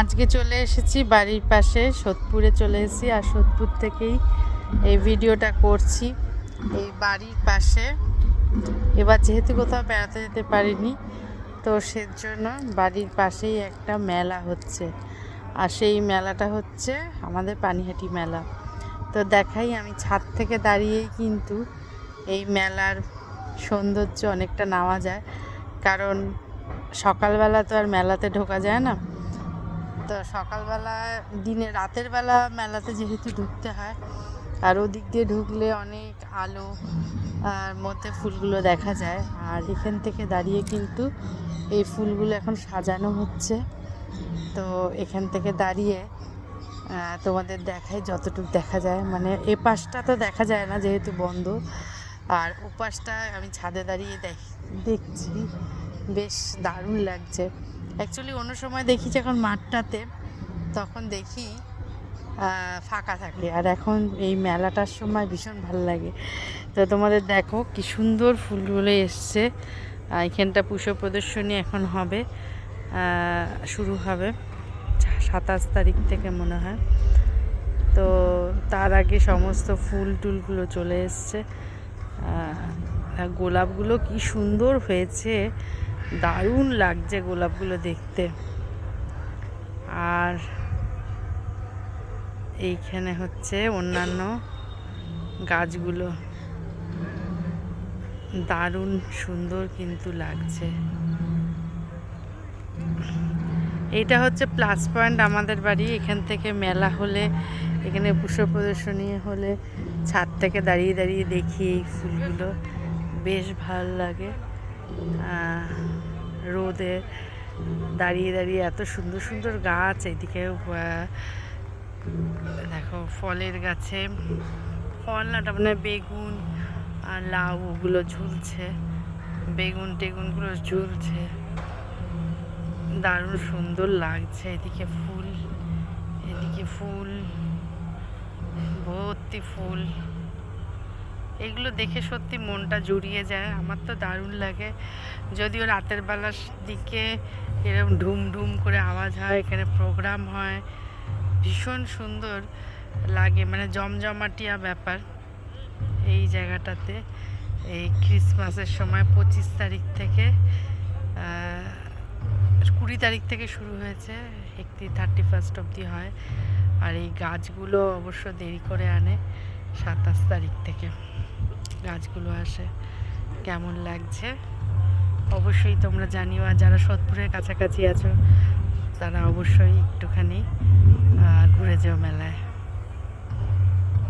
আজকে চলে এসেছি বাড়ির পাশে, সোদপুরে চলে এসেছি আর সোদপুর থেকেই এই ভিডিওটা করছি এই বাড়ির পাশে। এবার যেহেতু কোথাও বেড়াতে যেতে পারিনি, তো সেজন্য বাড়ির পাশেই একটা মেলা হচ্ছে। আর সেই মেলাটা হচ্ছে আমাদের পানিহাটি মেলা। তো দেখাই, আমি ছাদ থেকে দাঁড়িয়েই কিন্তু এই মেলার সৌন্দর্য অনেকটা নেওয়া যায়। কারণ সকালবেলা তো আর মেলাতে ঢোকা যায় না। তো সকালবেলা, দিনে রাতের বেলা মেলাতে যেহেতু ঢুকতে হয়, আর ওদিক দিয়ে ঢুকলে অনেক আলো আর মধ্যে ফুলগুলো দেখা যায়। আর এখান থেকে দাঁড়িয়ে কিন্তু এই ফুলগুলো এখন সাজানো হচ্ছে। তো এখান থেকে দাঁড়িয়ে তোমাদের দেখাই যতটুকু দেখা যায়। মানে এ পাশটা তো দেখা যায় না যেহেতু বন্ধ। আর ও পাশটা আমি ছাদে দাঁড়িয়ে দেখ, দেখছি, বেশ দারুণ লাগছে। অ্যাকচুয়ালি অন্য সময় দেখি যখন মাঠটাতে, তখন দেখি ফাঁকা থাকে। আর এখন এই মেলাটার সময় ভীষণ ভালো লাগে। তো তোমাদের দেখো কি সুন্দর ফুলগুলো এসছে। এখানটা পুষ্প প্রদর্শনী এখন হবে। শুরু হবে সাতাশ তারিখ থেকে মনে হয়। তো তার আগে সমস্ত ফুল টুলগুলো চলে এসছে। গোলাপগুলো কি সুন্দর হয়েছে। দারুণ লাগছে গোলাপগুলো দেখতে। আর এইখানে হচ্ছে অন্যান্য গাছগুলো। দারুণ সুন্দর কিন্তু লাগছে। এটা হচ্ছে প্লাস পয়েন্ট আমাদের বাড়ি। এখান থেকে মেলা হলে এখানে পুষ্প প্রদর্শনী হলে ছাদ থেকে দাঁড়িয়ে দাঁড়িয়ে দেখি এই ফুলগুলো। বেশ ভালো লাগে। আহ, রোদে দাঁড়িয়ে দাঁড়িয়ে এত সুন্দর সুন্দর গাছ এদিকে দেখো ফলের গাছে। ফল না, তার মানে বেগুন আর লাউ, ওগুলো ঝুলছে। বেগুন টেগুনগুলো ঝুলছে। দারুণ সুন্দর লাগছে এদিকে ফুল এদিকে ফুল, ভর্তি ফুল। এগুলো দেখে সত্যি মনটা জুড়িয়ে যায়। আমার তো দারুণ লাগে। যদিও রাতের বেলার দিকে এরকম ঢুম ঢুম করে আওয়াজ হয়, এখানে প্রোগ্রাম হয়, ভীষণ সুন্দর লাগে মানে জমজমাটিয়া ব্যাপার এই জায়গাটাতে। এই ক্রিসমাসের সময় পঁচিশ তারিখ থেকে কুড়ি তারিখ থেকে শুরু হয়েছে, একটি থার্টি ফার্স্ট অবধি হয়। আর এই গাছগুলো অবশ্য দেরি করে আনে সাতাশ তারিখ থেকে। গাছগুলো আসে, কেমন লাগছে? অবশ্যই তোমরা জানিও, আর যারা সোদপুরের কাছাকাছি আছো, তারা অবশ্যই একটুখানি ঘুরে যেও মেলায়।